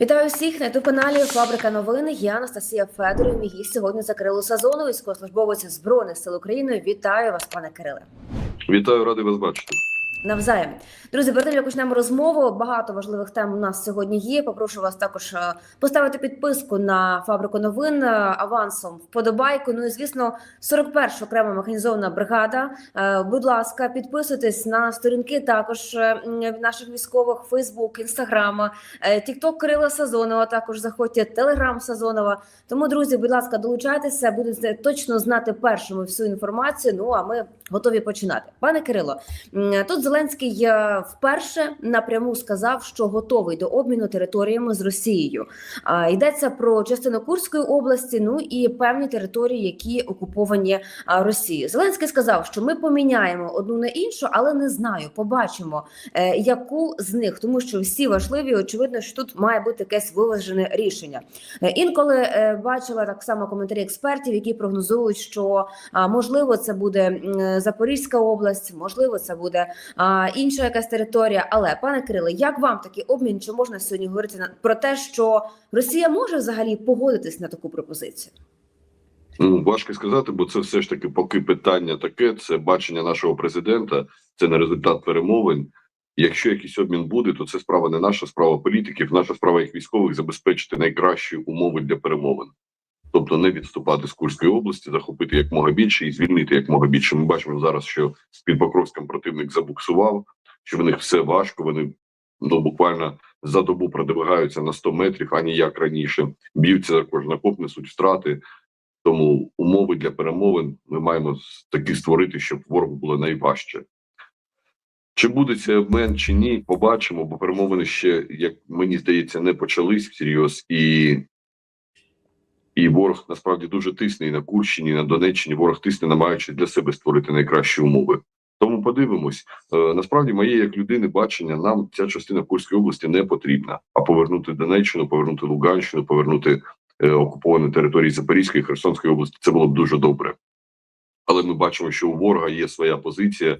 Вітаю всіх на youtube каналі Фабрика новин. Я Анастасія Федорів. Мій сьогодні за Кирило Сазону, військовослужбовець збройних сил України. Вітаю вас, пане Кириле. Вітаю, радий вас бачити. Навзаєм, друзі, перед тим як почнемо розмову. Багато важливих тем у нас сьогодні є. Попрошу вас також е, поставити підписку на фабрику новин е, авансом вподобайку. Ну і звісно, 41 окрема механізована бригада. Е, Будь ласка, підписуйтесь на сторінки також наших військових Фейсбук, Інстаграма, Тікток Кирила Сазонова. Також заходьте Телеграм Сазонова. Тому, друзі, будь ласка, долучайтеся, будете точно знати першими всю інформацію. Ну а ми готові починати. Пане Кирило, тут Зеленський е, вперше напряму сказав, що готовий до обміну територіями з Росією. Йдеться про частину Курської області, ну і певні території, які окуповані Росією. Зеленський сказав, що ми поміняємо одну на іншу, але не знаю. Побачимо, е, яку з них, тому що всі важливі. Очевидно, що тут має бути якесь виважене рішення. Е, Інколи е, бачила так само коментарі експертів, які прогнозують, що можливо це буде Запорізька область, можливо, це буде інша якась територія. Але пане Кириле, як вам такий обмін? Чи можна сьогодні говорити на про те, що Росія може взагалі погодитись на таку пропозицію? Ну, важко сказати, бо це все ж таки поки питання таке. Це бачення нашого президента, це не результат перемовин. Якщо якийсь обмін буде, то це справа не наша справа політиків, наша справа як військових забезпечити найкращі умови для перемовин. Тобто не відступати з Курської області, захопити якмога більше і звільнити якмога більше. Ми бачимо зараз, що під Покровськом противник забуксував, що в них все важко. Вони ну буквально за добу продвигаються на 100 метрів, а ніяк раніше. Б'ються за кожен окоп, несуть втрати. Тому умови для перемовин ми маємо такі створити, щоб ворогу було найважче. Чи буде цей обмен, чи ні, побачимо, бо перемовини ще, як мені здається, не почались всерйоз, і, і ворог насправді дуже тисне і на Курщині, і на Донеччині. Ворог тисне, намагаючись для себе створити найкращі умови. Тому подивимось. Е, насправді, моє як людини бачення, нам ця частина Курської області не потрібна. А повернути Донеччину, повернути Луганщину, повернути е, окуповані території Запорізької Херсонської області, це було б дуже добре. Але ми бачимо, що у ворога є своя позиція,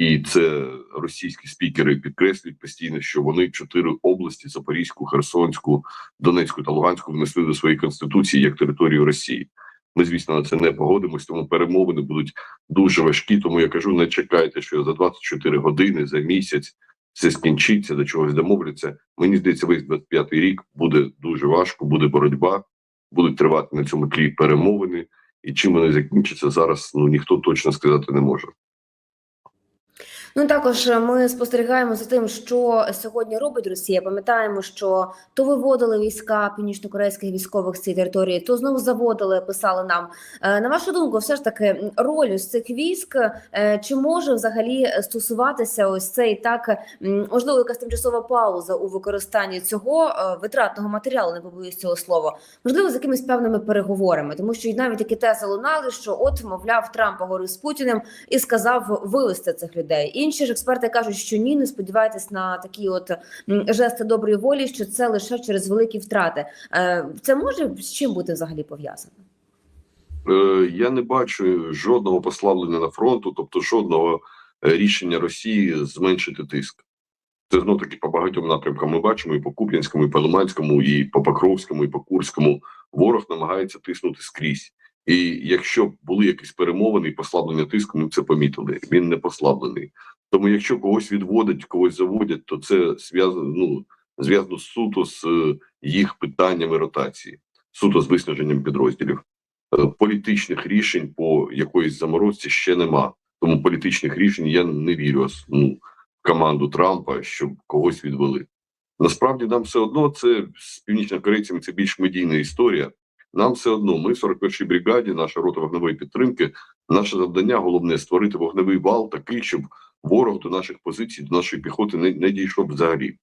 і це російські спікери підкреслюють постійно, що вони чотири області: Запорізьку, Херсонську, Донецьку та Луганську внесли до своєї конституції як територію Росії. Ми, звісно, на це не погодимось, тому перемовини будуть дуже важкі. Тому я кажу: не чекайте, що за 24 години за місяць все скінчиться, до чогось домовляться. Мені здається, весь 25-й рік буде дуже важко, буде боротьба, будуть тривати на цьому тлі перемовини, і чим вони закінчаться зараз, ну ніхто точно сказати не може. Ну також ми спостерігаємо за тим, що сьогодні робить Росія. Пам'ятаємо, що то виводили війська північно-корейських військових з цієї території, то знову заводили, писали нам. Е, На вашу думку, все ж таки роль ось цих військ е, чи може взагалі стосуватися ось цей так можливо якась тимчасова пауза у використанні цього е, витратного матеріалу, не побоюсь цього слова, можливо, з якимись певними переговорами, тому що навіть такі тези лунали, що от мовляв Трамп поговорив з Путіним і сказав вивести цих людей. Інші ж експерти кажуть, що ні, не сподівайтесь на такі от жести доброї волі, що це лише через великі втрати. Е, Це може з чим бути взагалі пов'язано? Е, я не бачу жодного послаблення на фронту, тобто жодного е, рішення Росії зменшити тиск. Це знов таки по багатьом напрямкам. Ми бачимо і по Куп'янському, і по Лиманському, і по Покровському, і по Курському. Ворог намагається тиснути скрізь. І якщо були якісь перемовини і послаблення тиску, ми це помітили. Він не послаблений. Тому, якщо когось відводять, когось заводять, то це зв'язано ну, зв'язано суто з е, їх питаннями ротації, суто з виснаженням підрозділів. Е, політичних рішень по якоїсь заморозці ще нема. Тому політичних рішень я не вірю ну, в команду Трампа, щоб когось відвели. Насправді нам все одно це з північнокорейцями це більш медійна історія. Нам все одно, ми в 41-й бригаді, наша рота вогневої підтримки. Наше завдання головне створити вогневий вал такий, щоб ворог до наших позицій, до нашої піхоти не, не дійшов взагалі,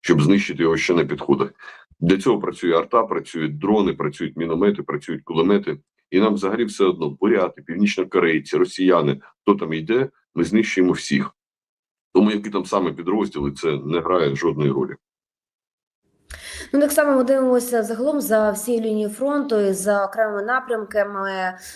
щоб знищити його ще на підходах. Для цього працює арта, працюють дрони, працюють міномети, працюють кулемети. І нам взагалі все одно буряти, північнокорейці, росіяни, хто там йде, ми знищуємо всіх. Тому які там саме підрозділи, це не грає жодної ролі. Ну, так само ми дивимося загалом за всією лінією фронту, і за окремими напрямками.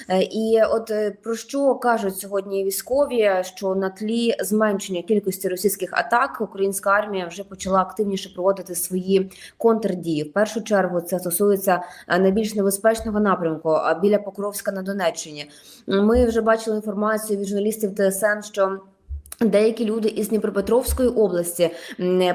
Е, І от е, про що кажуть сьогодні військові, що на тлі зменшення кількості російських атак українська армія вже почала активніше проводити свої контрдії. В першу чергу це стосується е, найбільш небезпечного напрямку біля Покровська на Донеччині. Ми вже бачили інформацію від журналістів ТСН, що Деякі люди із Дніпропетровської області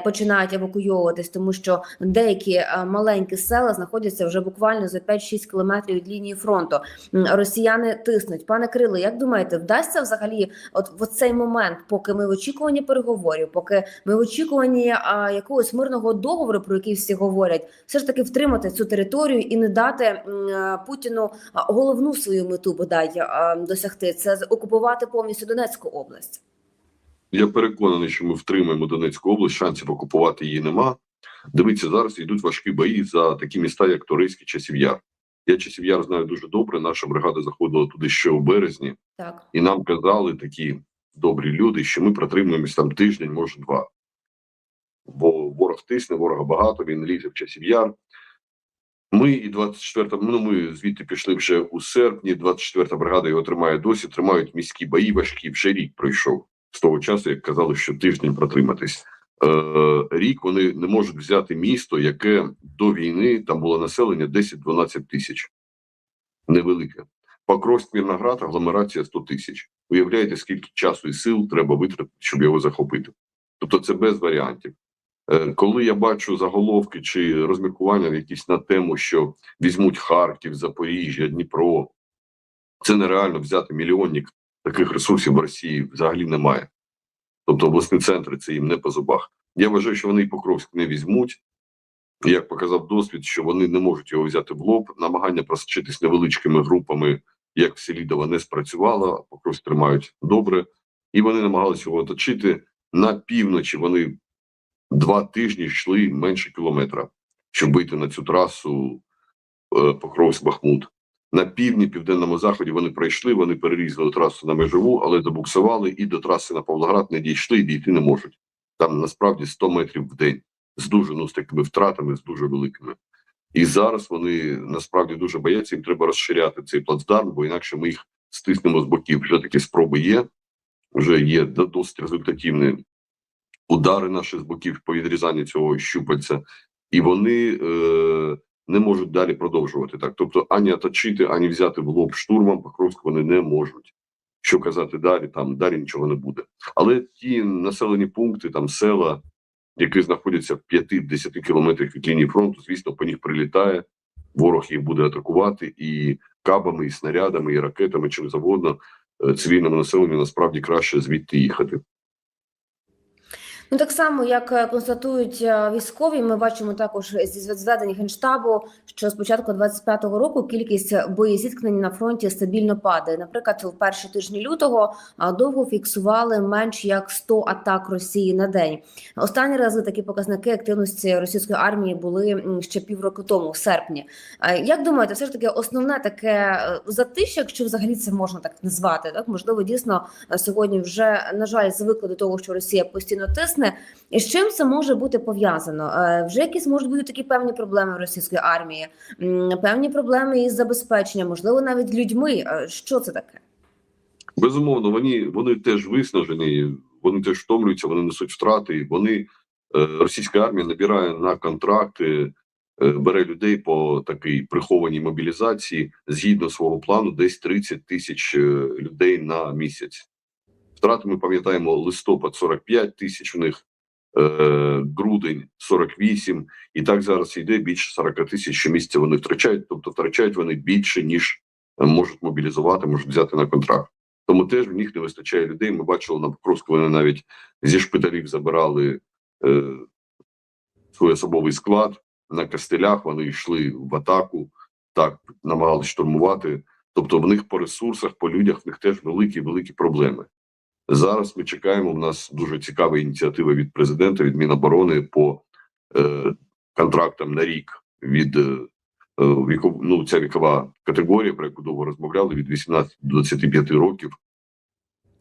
починають евакуйовуватись, тому що деякі е, маленькі села знаходяться вже буквально за 5-6 кілометрів від лінії фронту. Росіяни тиснуть. Пане Кирило, як думаєте, вдасться взагалі, от в цей момент, поки ми в очікуванні переговорів, поки ми в очікуванні якогось мирного договору, про який всі говорять, все ж таки втримати цю територію і не дати е, Путіну головну свою мету бодай а, досягти це окупувати повністю Донецьку область. Я переконаний, що ми втримаємо Донецьку область, шансів окупувати її нема. Дивіться, зараз йдуть важкі бої за такі міста, як Торецький, Часів Яр. Я Часів Яр знаю дуже добре. Наша бригада заходила туди ще у березні, Так. і нам казали такі добрі люди, що ми протримуємось там тиждень, може два. Бо ворог тисне, ворога багато, він лізе в Часів Яр. Ми і 24 ну ми звідти пішли вже у серпні. 24-та бригада його тримає досі. Тримають міські бої важкі. Вже рік пройшов з того часу, як казали, що тиждень протриматись. Е, рік вони не можуть взяти місто, яке до війни там було населення 10-12 тисяч. Невелике. Покровськ Мірноград, агломерація 100 тисяч. Уявляєте, скільки часу і сил треба витратити, щоб його захопити? Тобто це без варіантів. Е, Коли я бачу заголовки чи розміркування якісь на тему, що візьмуть Харків, Запоріжжя, Дніпро, це нереально взяти мільйонник таких ресурсів в Росії взагалі немає. Тобто обласні центри це їм не по зубах. Я вважаю, що вони і Покровськ не візьмуть. Як показав досвід, що вони не можуть його взяти в лоб. Намагання просочитись невеличкими групами, як в Селідова, не спрацювало. Покровськ тримають добре, і вони намагалися його оточити. На півночі вони два тижні йшли менше кілометра, щоб вийти на цю трасу е, Покровськ-Бахмут. На півдні, південному заході вони пройшли, вони перерізали трасу на межову, але забуксували і до траси на Павлоград не дійшли і дійти не можуть. Там насправді 100 метрів в день з дуже ну, з такими втратами, з дуже великими. І зараз вони насправді дуже бояться. Їм треба розширяти цей плацдарм, бо інакше ми їх стиснемо з боків. Вже такі спроби є. Вже є досить результативні удари наші з боків по відрізанню цього щупальця, і вони е, не можуть далі продовжувати так. Тобто, ані оточити, ані взяти в лоб штурмом Покровськ вони не можуть. Що казати далі, там далі нічого не буде. Але ті населені пункти, там села, які знаходяться в 5-10 кілометрах від лінії фронту, звісно, по них прилітає. Ворог їх буде атакувати і кабами, і снарядами, і ракетами, чим завгодно. Е, Цивільному населенню насправді краще звідти їхати. Ну так само, як е, констатують е, військові, ми бачимо також зі зведень генштабу, що з початку 25-го року кількість боєзіткнень на фронті стабільно падає. Наприклад, в перші тижні лютого довго фіксували менш як 100 атак Росії на день. Останні рази такі показники активності російської армії були ще півроку тому, в серпні. Як думаєте, все ж таки основне таке е, затища, якщо взагалі це можна так назвати, так можливо, дійсно е, сьогодні вже на жаль звикли до того, що Росія постійно тисне. І з чим це може бути пов'язано? Е, Вже якісь можуть бути такі певні проблеми в російської армії, певні проблеми із забезпеченням, можливо, навіть людьми. Е, Що це таке? Безумовно, вони, вони теж виснажені, вони теж втомлюються, вони несуть втрати. Вони е, російська армія набирає на контракти, бере людей по такій прихованій мобілізації згідно свого плану, десь 30 тисяч людей на місяць. Втрати ми пам'ятаємо листопад 45 тисяч у них, е, грудень 48, і так зараз йде більше 40 тисяч щомісяця вони втрачають, тобто втрачають вони більше, ніж е, можуть мобілізувати, можуть взяти на контракт. Тому теж в них не вистачає людей. Ми бачили на Покровську, вони навіть зі шпиталів забирали е, свій особовий склад на кастелях. Вони йшли в атаку, так намагалися штурмувати. Тобто, в них по ресурсах, по людях в них теж великі великі проблеми. Зараз ми чекаємо. У нас дуже цікава ініціатива від президента, від Міноборони по е, контрактам на рік від е, е, віков, ну, ця вікова категорія, про яку довго розмовляли, від 18 до 25 років.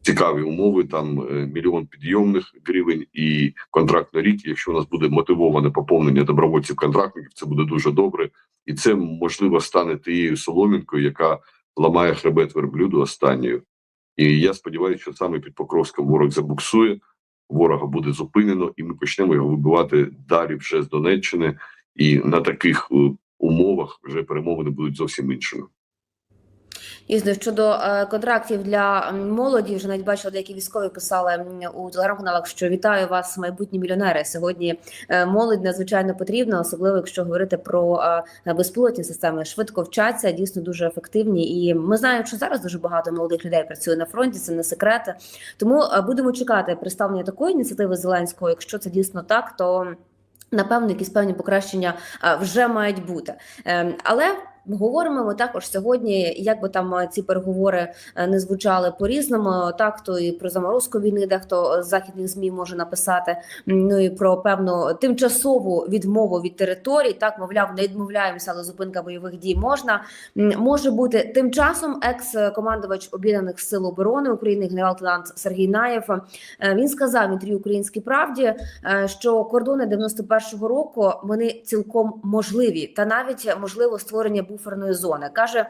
цікаві умови. Там е, мільйон підйомних гривень і контракт на рік. Якщо у нас буде мотивоване поповнення добровольців контрактників, це буде дуже добре, і це можливо стане тією соломінкою, яка ламає хребет верблюду останньою. І я сподіваюся, що саме під Покровськом ворог забуксує, ворога буде зупинено, і ми почнемо його вибивати далі вже з Донеччини. І на таких е, умовах вже перемовини будуть зовсім іншими. Дійсно, щодо е, контрактів для молоді, вже навіть бачила, деякі військові писали у телеграм-каналах, що вітаю вас, майбутні мільйонери. Сьогодні е, молодь надзвичайно потрібна, особливо якщо говорити про е, безпілотні системи. Швидко вчаться, дійсно дуже ефективні. І ми знаємо, що зараз дуже багато молодих людей працює на фронті. Це не секрет. Тому будемо чекати представлення такої ініціативи Зеленського. Якщо це дійсно так, то напевно якісь певні покращення вже мають бути. Ем, Але говоримо ми також сьогодні, як би там е, ці переговори е, не звучали по-різному. Так то і про заморозку війни, дехто з західних змі може написати. Ну і про певну тимчасову відмову від територій. Так, мовляв, не відмовляємося, але зупинка бойових дій можна. Може бути тим часом екс-командувач об'єднаних сил оборони України, генерал-лейтенант Сергій Наєв. е, Він сказав в інтерв'ю Українській правді, е, що кордони 91-го року вони цілком можливі, та навіть можливо створення буферної зони. каже.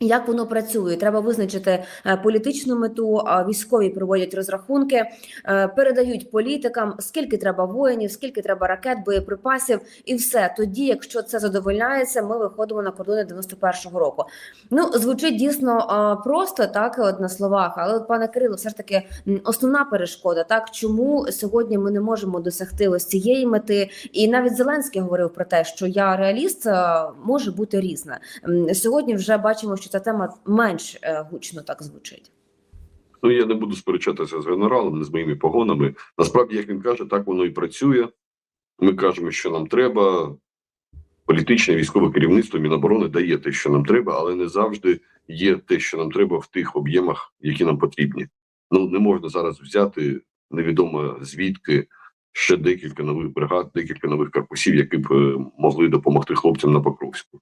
Як воно працює? Треба визначити е, політичну мету. Військові проводять розрахунки, е, передають політикам, скільки треба воїнів, скільки треба ракет, боєприпасів, і все. Тоді, якщо це задовольняється, ми виходимо на кордони 91-го року. Ну звучить дійсно просто так, от на словах. Але пане Кирило, все ж таки основна перешкода. Так чому сьогодні ми не можемо досягти ось цієї мети? І навіть Зеленський говорив про те, що я реаліст може бути різна. Сьогодні вже бачимо, що ця тема менш е, гучно так звучить. Ну я не буду сперечатися з генералом, не з моїми погонами. Насправді, як він каже, так воно і працює. Ми кажемо, що нам треба. Політичне військове керівництво Міноборони дає те, що нам треба, але не завжди є те, що нам треба в тих об'ємах, які нам потрібні. Ну не можна зараз взяти невідомо звідки ще декілька нових бригад, декілька нових корпусів, які б е, могли допомогти хлопцям на Покровську.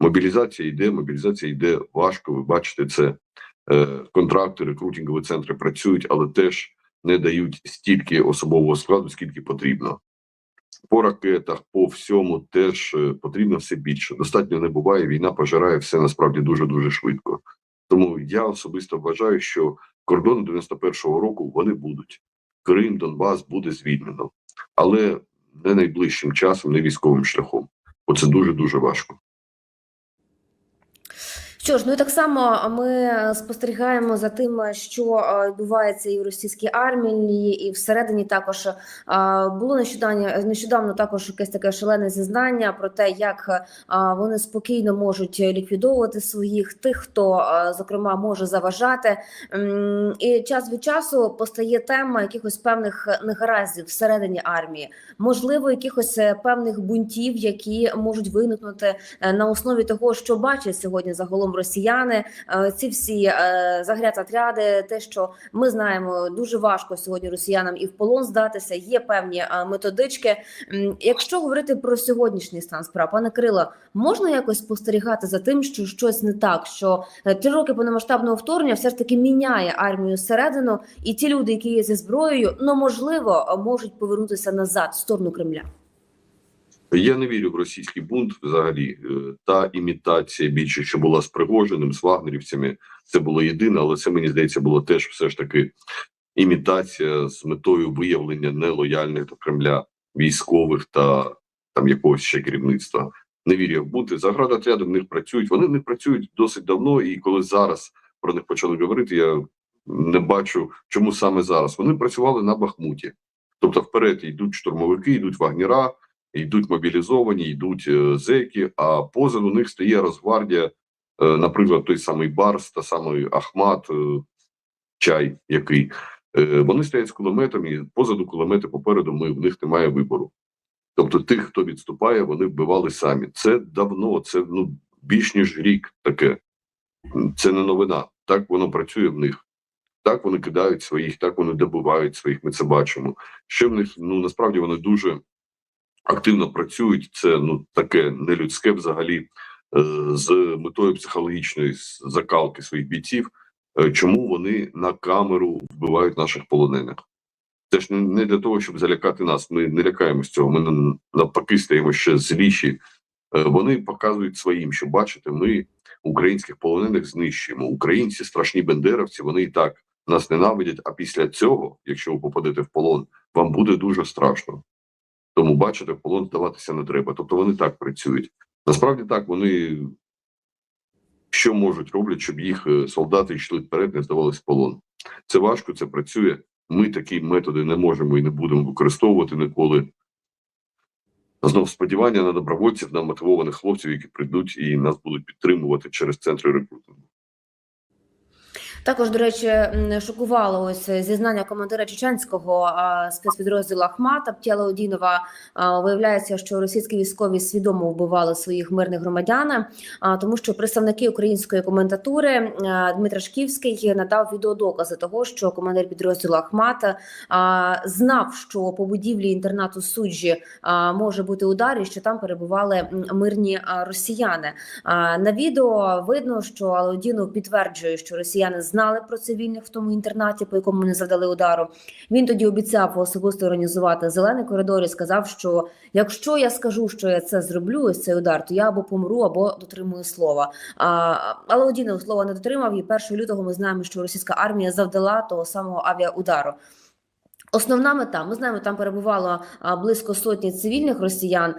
Мобілізація йде, мобілізація йде важко. Ви бачите, це е, контракти, рекрутингові центри працюють, але теж не дають стільки особового складу, скільки потрібно. По ракетах, по всьому теж е, потрібно все більше. Достатньо не буває. Війна пожирає все насправді дуже дуже швидко. Тому я особисто вважаю, що кордони 91-го року вони будуть. Крим, Донбас буде звільнено, але не найближчим часом, не військовим шляхом. Бо це дуже дуже важко. Що ж, ну і так само ми спостерігаємо за тим, що е, відбувається і в російській армії, і всередині також е, було нещодавно нещодавно також якесь таке шалене зізнання про те, як е, вони спокійно можуть ліквідовувати своїх тих, хто е, зокрема може заважати. І час від часу постає тема якихось певних негараздів всередині армії, можливо, якихось е, певних бунтів, які можуть виникнути е, на основі того, що бачать сьогодні загалом росіяни. Е, Ці всі е, загряд-отряди, те, що ми знаємо, дуже важко сьогодні росіянам і в полон здатися. Є певні е, методички. Якщо говорити про сьогоднішній стан справ, пане Кирило, можна якось спостерігати за тим, що щось не так, що три роки повномасштабного вторгнення все ж таки міняє армію зсередину, і ті люди, які є зі зброєю, ну можливо, можуть повернутися назад в сторону Кремля. Я не вірю в російський бунт взагалі. Е, Та імітація більше, що була з Пригожиним, з вагнерівцями, це було єдине, але це мені здається було теж все ж таки імітація з метою виявлення нелояльних до Кремля військових та там якогось ще керівництва. Не вірю в бунти. Заградотряди в них працюють. Вони них працюють досить давно, і коли зараз про них почали говорити, я не бачу, чому саме зараз. Вони працювали на Бахмуті. Тобто, вперед йдуть штурмовики, йдуть вагнера, йдуть мобілізовані, йдуть е, зеки, а позаду них стає Росгвардія, е, наприклад, той самий Барс, та самий Ахмат, е, чай, який вони стоять з кулеметами, і позаду кулемети попереду. Ми в них немає вибору. Тобто, тих, хто відступає, вони вбивали самі. Це давно, це ну більш ніж рік таке. Це не новина. Так воно працює в них. Так вони кидають своїх, так вони добивають своїх. Ми це бачимо. Що в них ну насправді вони дуже активно працюють. Це ну таке нелюдське взагалі е, з метою психологічної закалки своїх бійців. е, чому вони на камеру вбивають наших полонених. Це ж не- для того, щоб залякати нас. Ми не лякаємось цього. Ми на- навпаки стаємо ще зліші. Е, Вони показують своїм, що бачите, ми українських полонених знищуємо. Українці страшні бендеровці. Вони і так нас ненавидять. А після цього, якщо ви попадете в полон, вам буде дуже страшно. Тому бачите, полон здаватися не треба. Тобто вони так працюють. Насправді так, вони що можуть роблять, щоб їх е, солдати йшли вперед, не здавались в полон. Це важко, це працює. Ми такі методи не можемо і не будемо використовувати ніколи. Знов сподівання на добровольців, на мотивованих хлопців, які прийдуть і нас будуть підтримувати через центри рекрутингу. Також, до речі, шокувало ось зізнання командира чеченського спецпідрозділу Ахмат Аптєла Одінова. Виявляється, що російські військові свідомо вбивали своїх мирних громадян, тому що представники української комендатури Дмитро Шківський надав відеодокази того, що командир підрозділу Ахмат знав, що по будівлі інтернату суджі може бути удар і що там перебували мирні росіяни. На відео видно, що Алаудінов підтверджує, що росіяни знали про цивільних в тому інтернаті, по якому не завдали удару. Він тоді обіцяв особисто організувати зелений коридор і сказав, що якщо я скажу, що я це зроблю, ось цей удар, то я або помру, або дотримую слова. А, Алаудінов слова не дотримав, і 1 лютого ми знаємо, що російська армія завдала того самого авіаудару. Основна мета, ми знаємо, там перебувало близько сотні цивільних росіян.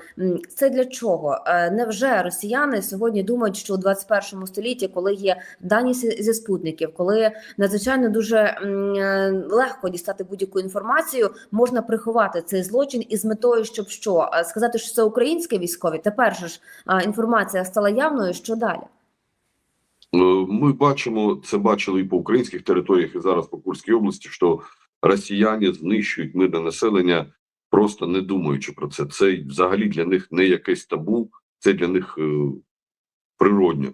Це для чого? Е, Невже росіяни сьогодні думають, що у 21 столітті, коли є дані зі спутників, коли надзвичайно дуже е, легко дістати будь-яку інформацію, можна приховати цей злочин із метою, щоб що Е, сказати, що це українські військові. Тепер ж інформація стала явною. Що далі? Ми бачимо, це бачили і по українських територіях, і зараз по Курській області, що росіяни знищують мирне населення, просто не думаючи про це. Це взагалі для них не якесь табу, це для них е, природньо.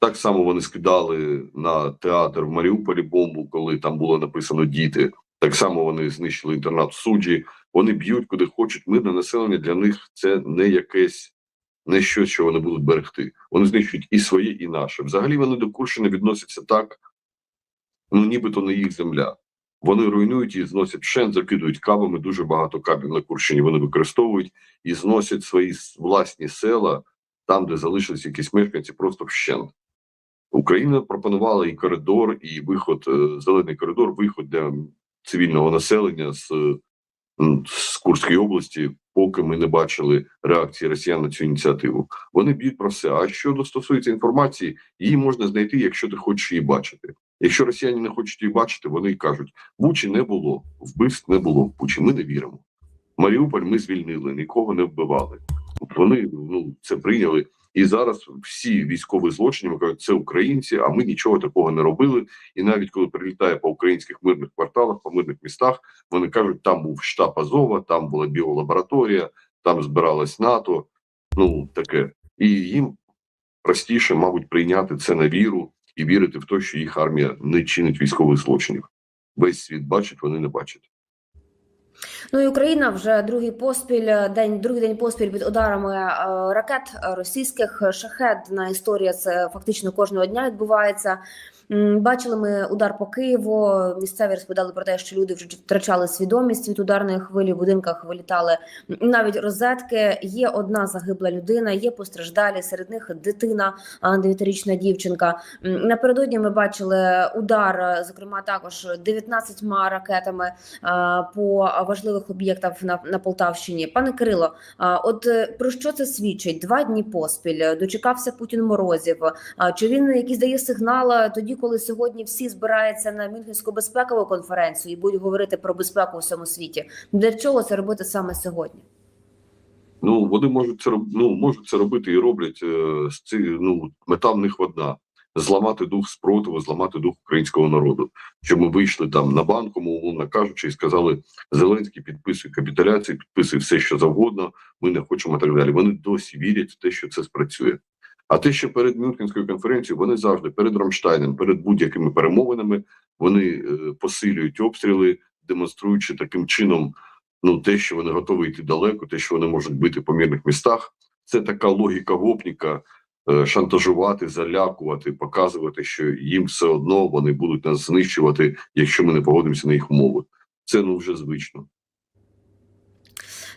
Так само вони скидали на театр в Маріуполі бомбу, коли там було написано діти. Так само вони знищили інтернат в суджі. Вони б'ють куди хочуть. Мирне населення для них це не якесь не щось, що вони будуть берегти. Вони знищують і своє, і наше. Взагалі вони до Курщини відносяться так, ну нібито не їх земля. Вони руйнують і зносять вщент, закидують кабами. Дуже багато кабів на Курщині вони використовують і зносять свої власні села там, де залишились якісь мешканці, просто вщент. Україна пропонувала і коридор, і виход, е, зелений коридор, виход для цивільного населення з, з Курської області, поки ми не бачили реакції росіян на цю ініціативу. Вони б'ють про все. А що стосується інформації, її можна знайти, якщо ти хочеш її бачити. Якщо росіяни не хочуть її бачити, вони й кажуть: Бучі не було, вбивств не було в Бучі. Ми не віримо. Маріуполь ми звільнили, нікого не вбивали. Вони ну це прийняли. І зараз всі військові злочини кажуть, це українці, а ми нічого такого не робили. І навіть коли прилітає по українських мирних кварталах, по мирних містах, вони кажуть, там був штаб Азова, там була біолабораторія, там збиралась НАТО. Ну таке, і їм простіше, мабуть, прийняти це на віру і вірити в те, що їх армія не чинить військових злочинів. Весь світ бачить, вони не бачать. Ну і Україна вже другий поспіль день, другий день поспіль під ударами е, ракет російських російських шахедна історія. Це фактично кожного дня відбувається. Бачили ми удар по Києву. Місцеві розповідали про те, що люди вже втрачали свідомість від ударної хвилі. В будинках вилітали навіть розетки. Є одна загибла людина, є постраждалі. Серед них дитина, а, дев'ятирічна дівчинка. Напередодні ми бачили удар, зокрема також 19 ракетами по важливих об'єктах на, на Полтавщині. Пане Кирило, от е, про що це свідчить? Два дні поспіль дочекався Путін морозів. Чи він якийсь дає сигнал е, тоді, коли сьогодні всі збираються на Мюнхенську безпекову конференцію і будуть говорити про безпеку у всьому світі? Для чого це робити саме сьогодні? Ну вони можуть це ну, можуть це робити і роблять е, з ці, ну мета в них одна: зламати дух спротиву, зламати дух українського народу. Щоб ми вийшли там на банкому, умовно кажучи, і сказали: Зеленський підписуй капітуляцію, підписуй все, що завгодно. Ми не хочемо так далі. Вони досі вірять в те, що це спрацює. А те, що перед Мюнхенською конференцією вони завжди перед Рамштайном, перед будь-якими перемовинами вони е, посилюють обстріли, демонструючи таким чином ну те, що вони готові йти далеко, те, що вони можуть бити по мирних містах, це така логіка гопніка. е, шантажувати, залякувати, показувати, що їм все одно вони будуть нас знищувати, якщо ми не погодимося на їх умови. Це ну вже звично.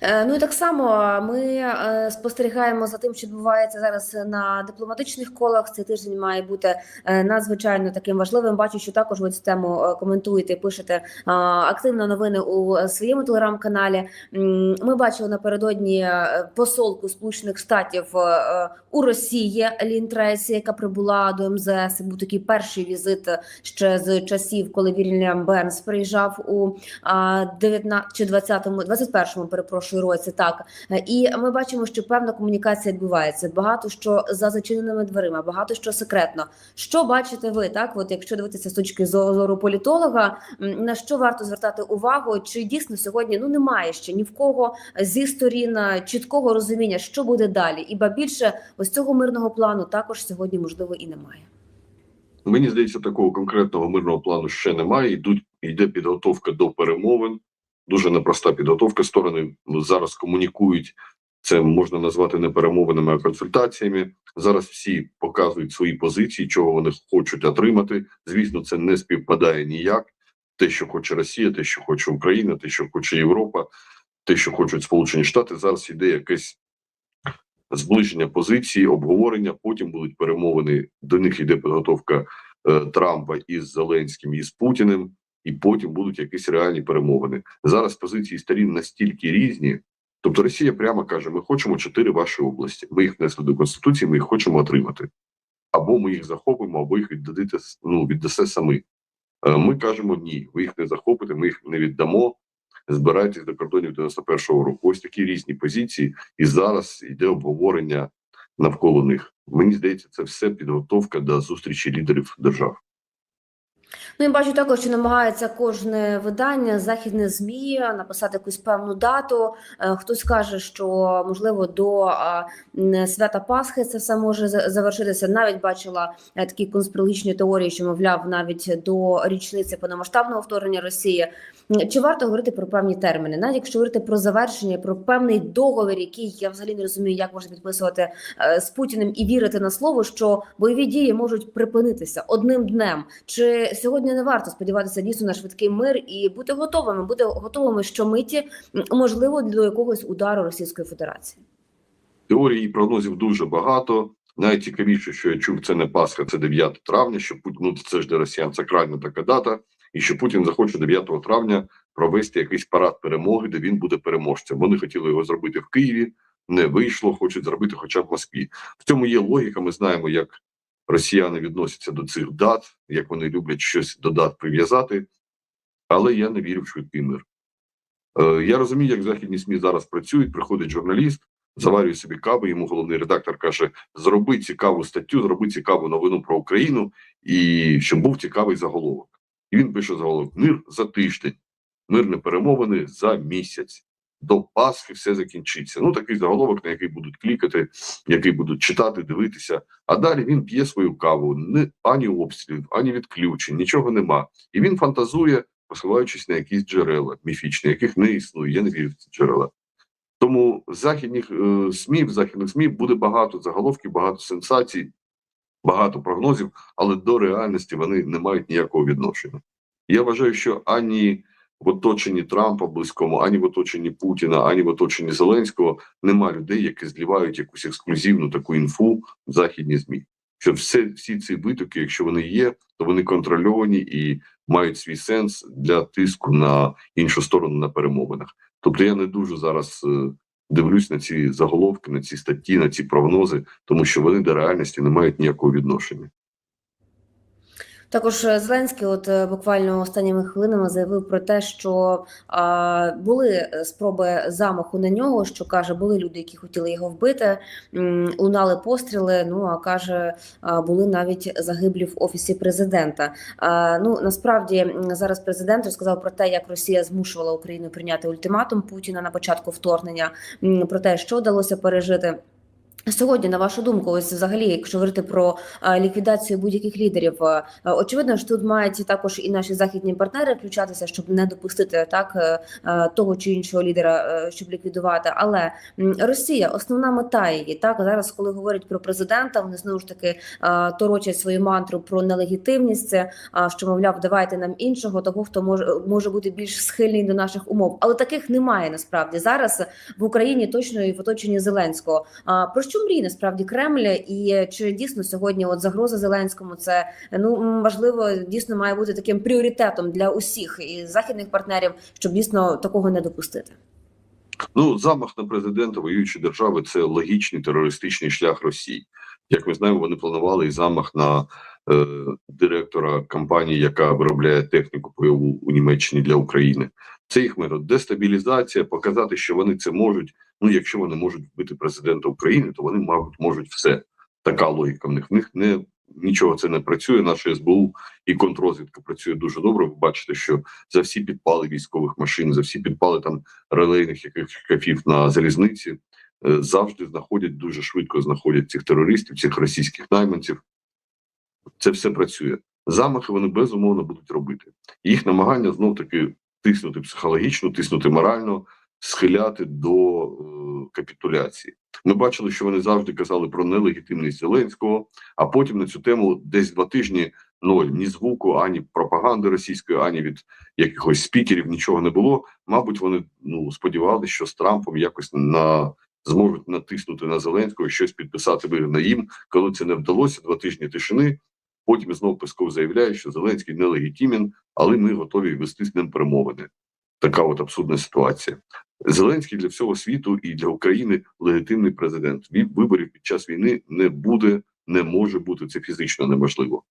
Е, Ну і так само ми е, спостерігаємо за тим, що відбувається зараз на дипломатичних колах. Цей тиждень має бути е, надзвичайно таким важливим. Бачу, що також ви цю тему коментуєте, пишете активно новини у своєму телеграм-каналі. Ми бачили напередодні посолку Сполучених Штатів у Росії Лін Трейсі, яка прибула до МЗС. Був такий перший візит ще з часів, коли Вільям Бернс приїжджав у а, 19 чи 20-му, 21-му, перепрошую, році. Так Е, і ми бачимо, що певна комунікація відбувається. Багато що за зачиненими дверима, багато що секретно. Що бачите ви? Так, от якщо дивитися з точки зору політолога, на що варто звертати увагу? Чи дійсно сьогодні ну немає ще ні в кого зі сторін е, чіткого розуміння, що буде далі, і ба більше ось цього мирного плану також сьогодні можливо і немає. Мені здається, такого конкретного мирного плану ще немає. Йдуть йде підготовка до перемовин. Дуже непроста підготовка. Сторони зараз комунікують. Це можна назвати не перемовинами, а консультаціями. Зараз всі показують свої позиції, чого вони хочуть отримати. Звісно, це не співпадає ніяк. Те, що хоче Росія, те, що хоче Україна, те, що хоче Європа, те, що хочуть Сполучені Штати. Зараз іде якесь зближення позиції, обговорення. Потім будуть перемовини. До них йде підготовка е, Трампа із Зеленським і з Путіним, і потім будуть якісь реальні перемовини. Зараз позиції сторін настільки різні. Тобто Росія прямо каже: ми хочемо чотири ваші області. Ви їх внесли до конституції, ми їх хочемо отримати. Або ми їх захопимо, або їх віддадите ну, віддасе самі. Е, Ми кажемо ні, ви їх не захопите, ми їх не віддамо. Збирайтесь до кордонів 91-го року. Ось такі різні позиції, і зараз йде обговорення навколо них. Мені здається, це все підготовка до зустрічі лідерів держав. Ну і бачу також, що намагається кожне видання, західне змі написати якусь певну дату. Е, Хтось каже, що можливо до свята Пасхи це все може завершитися. Навіть бачила е, такі конспірологічні теорії, що мовляв, навіть до річниці повномасштабного вторгнення Росії. Чи варто говорити про певні терміни? Навіть якщо говорити про завершення, про певний договір, який я взагалі не розумію, як можна підписувати е, з Путіним і вірити на слово, що бойові дії можуть припинитися одним днем. Чи сьогодні не варто сподіватися дійсно на швидкий мир і бути готовими, бути готовими щомиті, м, можливо, до якогось удару Російської Федерації? Теорій і прогнозів дуже багато. Найцікавіше, що я чув, це не Пасха, це 9 травня. Що Путін, ну це ж для росіян сакральна така дата, і що Путін захоче 9 травня провести якийсь парад перемоги, де він буде переможцем. Вони хотіли його зробити в Києві, не вийшло, хочуть зробити хоча б в Москві. В цьому є логіка. Ми знаємо, як росіяни відносяться до цих дат, як вони люблять щось до дат прив'язати. Але я не вірю в швидкий мир. Е, я розумію, як західні СМІ зараз працюють. Приходить журналіст, заварює собі каву. Йому головний редактор каже: зроби цікаву статтю, зроби цікаву новину про Україну, і щоб був цікавий заголовок. І він пише заголовок: Мир за тиждень, мирні перемовини за місяць. До Пасхи все закінчиться. Ну такий заголовок, на який будуть клікати, який будуть читати, дивитися. А далі він п'є свою каву, не ані обстрілів, ані відключень, нічого нема. І він фантазує, посилаючись на якісь джерела міфічні, яких не існує. Я не вірю в ці джерела. Тому західних е, СМІ, в західних СМІ буде багато заголовків, багато сенсацій, багато прогнозів, але до реальності вони не мають ніякого відношення. Я вважаю, що ані в оточенні Трампа близькому, ані в оточенні Путіна, ані в оточенні Зеленського нема людей, які зливають якусь ексклюзивну таку інфу в західні ЗМІ. Що все, всі ці витоки, якщо вони є, то вони контрольовані і мають свій сенс для тиску на іншу сторону на перемовинах. Тобто я не дуже зараз е, дивлюсь на ці заголовки, на ці статті, на ці прогнози, тому що вони до реальності не мають ніякого відношення. Також е, Зеленський, от е, буквально останніми хвилинами заявив про те, що а, були е, спроби замаху на нього. Що каже, були люди, які хотіли його вбити, лунали постріли. Ну а каже, були навіть загиблі в офісі президента. А, ну насправді зараз президент розказав про те, як Росія змушувала Україну прийняти ультиматум Путіна на початку вторгнення, про те, що вдалося пережити. Сьогодні, на вашу думку, ось взагалі, якщо говорити про е, ліквідацію будь-яких лідерів, е, очевидно, що тут мають також і наші західні партнери включатися, щоб не допустити так е, того чи іншого лідера, щоб ліквідувати. Але Росія, основна мета її так зараз, коли говорять про президента, вони знову ж таки торочать свою мантру про нелегітимність, що мовляв, давайте нам іншого, того хто може може бути більш схильний до наших умов. Але таких немає насправді зараз в Україні точно і в оточенні Зеленського. Про що мріє насправді Кремль, і чи дійсно сьогодні от загроза Зеленському це ну важливо дійсно має бути таким пріоритетом для усіх і західних партнерів, щоб дійсно такого не допустити. Ну, замах на президента воюючої держави це логічний терористичний шлях Росії. Як ми знаємо, вони планували і замах на е, директора компанії, яка виробляє техніку бойову у Німеччині для України. Це їх мета дестабілізація, показати, що вони це можуть. Ну, якщо вони можуть вбити президента України, то вони, мабуть, можуть все. Така логіка в них. В них не нічого це не працює. Наша СБУ і контррозвідка працює дуже добре. Ви бачите, що за всі підпали військових машин, за всі підпали там релейних якихось шкафів на залізниці е, завжди знаходять дуже швидко знаходять цих терористів, цих російських найманців. Це все працює. Замахи вони безумовно будуть робити. Їх намагання знов таки тиснути психологічно, тиснути морально, схиляти до е, капітуляції. Ми бачили, що вони завжди казали про нелегітимність Зеленського, а потім на цю тему десь два тижні ноль ні звуку, ані пропаганди російської, ані від якихось спікерів нічого не було. Мабуть, вони ну сподівалися, що з Трампом якось на зможуть натиснути на Зеленського щось підписати вигідно їм. Коли це не вдалося, два тижні тишини. Потім знову Песков заявляє, що Зеленський нелегітимен, але ми готові вести з ним перемовини. Така от абсурдна ситуація. Зеленський для всього світу і для України легітимний президент. Від виборів під час війни не буде, не може бути це фізично неможливо.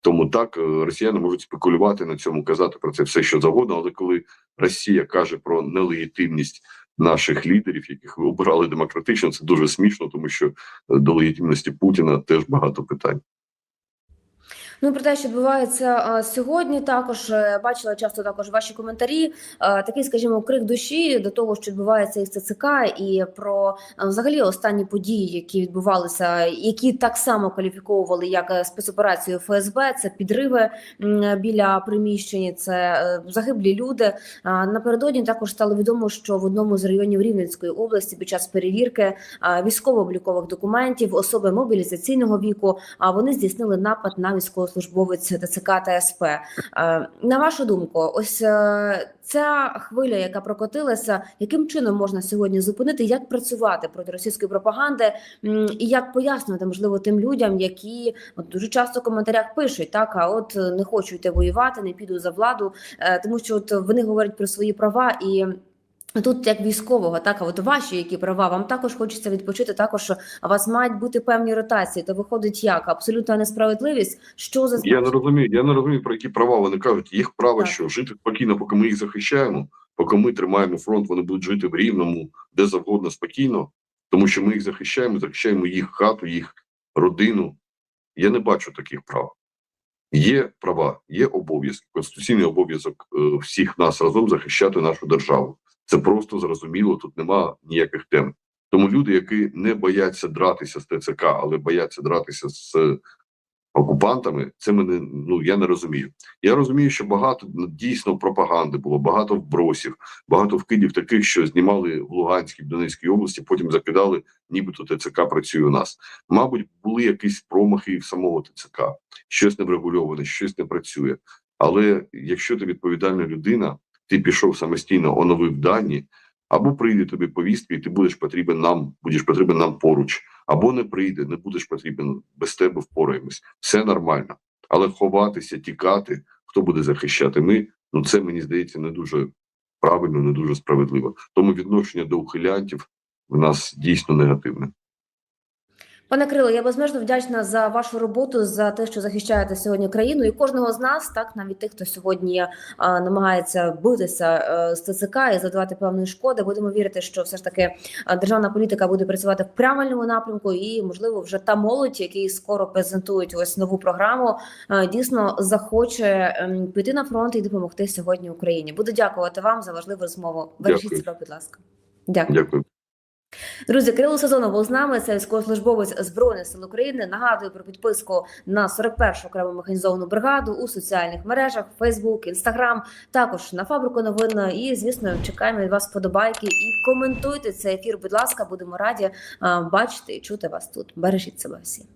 Тому так е, росіяни можуть спекулювати на цьому, казати про це все, що завгодно. Але коли Росія каже про нелегітимність наших лідерів, яких ви обирали демократично, це дуже смішно, тому що е, до легітимності Путіна теж багато питань. Ну про те, що відбувається сьогодні, також е, бачила часто також ваші коментарі. Такий, скажімо, крик душі до того, що відбувається із ЦЦК, і про взагалі останні події, які відбувалися, які так само кваліфіковували як е, спецоперацію ФСБ. Це підриви біля приміщень, це е, загиблі люди. Напередодні також стало відомо, що в одному з районів Рівненської області під час перевірки військово-облікових документів особи мобілізаційного віку, вони здійснили напад на військовослужбовців ТЦК та СП. Е, На вашу думку, ось е, ця хвиля, яка прокотилася, яким чином можна сьогодні зупинити, як працювати проти російської пропаганди, і як пояснювати можливо тим людям, які от дуже часто в коментарях пишуть, так а от не хочу йти воювати, не піду за владу, е, тому що от вони говорять про свої права і. Тут як військового, так а от ваші які права, вам також хочеться відпочити. Також у вас мають бути певні ротації. То виходить як абсолютна несправедливість. Що за Я не розумію. Я не розумію про які права вони кажуть. Їх право, Так. що жити спокійно, поки ми їх захищаємо, поки ми тримаємо фронт, вони будуть жити в рівному, де завгодно спокійно, тому що ми їх захищаємо, захищаємо їх хату, їх родину. Я не бачу таких прав. Є права, є обов'язки, конституційний обов'язок е, всіх нас разом захищати нашу державу. Це просто зрозуміло. Тут нема ніяких тем. Тому люди, які не бояться дратися з ТЦК, але бояться дратися з окупантами, це мене ну я не розумію. Я розумію, що багато ну, дійсно пропаганди було, багато вбросів, багато вкидів таких, що знімали в Луганській, в Донецькій області, потім закидали, нібито ТЦК працює у нас. Мабуть, були якісь промахи в самого ТЦК, щось не врегульоване, щось не працює. Але якщо ти відповідальна людина, ти пішов самостійно, оновив дані, або прийде тобі повістка, і ти будеш потрібен нам, будеш потрібен нам поруч, або не прийде, не будеш потрібен без тебе впораємось. Все нормально. Але ховатися, тікати, хто буде захищати? Ми ну це мені здається не дуже правильно, не дуже справедливо. Тому відношення до ухилянтів в нас дійсно негативне. Пане Крило, я безмежно вдячна за вашу роботу, за те, що захищаєте сьогодні країну і кожного з нас, так навіть тих, хто сьогодні а, намагається битися а, з ТЦК і задавати певної шкоди. Будемо вірити, що все ж таки а, державна політика буде працювати в правильному напрямку, і можливо вже та молодь, які скоро презентують ось нову програму, а, дійсно захоче ем, піти на фронт і допомогти сьогодні Україні. Буду дякувати вам за важливу розмову. Бережіть себе, будь ласка. Дякую. Дякую. Друзі, Кирило Сезонов був з нами. Це військовослужбовець збройних сил України. Нагадую про підписку на 41-шу окрему механізовану бригаду у соціальних мережах: Facebook, Instagram, також на фабрику новин. І звісно, чекаємо від вас вподобайки і коментуйте цей ефір. Будь ласка, будемо раді бачити і чути вас тут. Бережіть себе всі.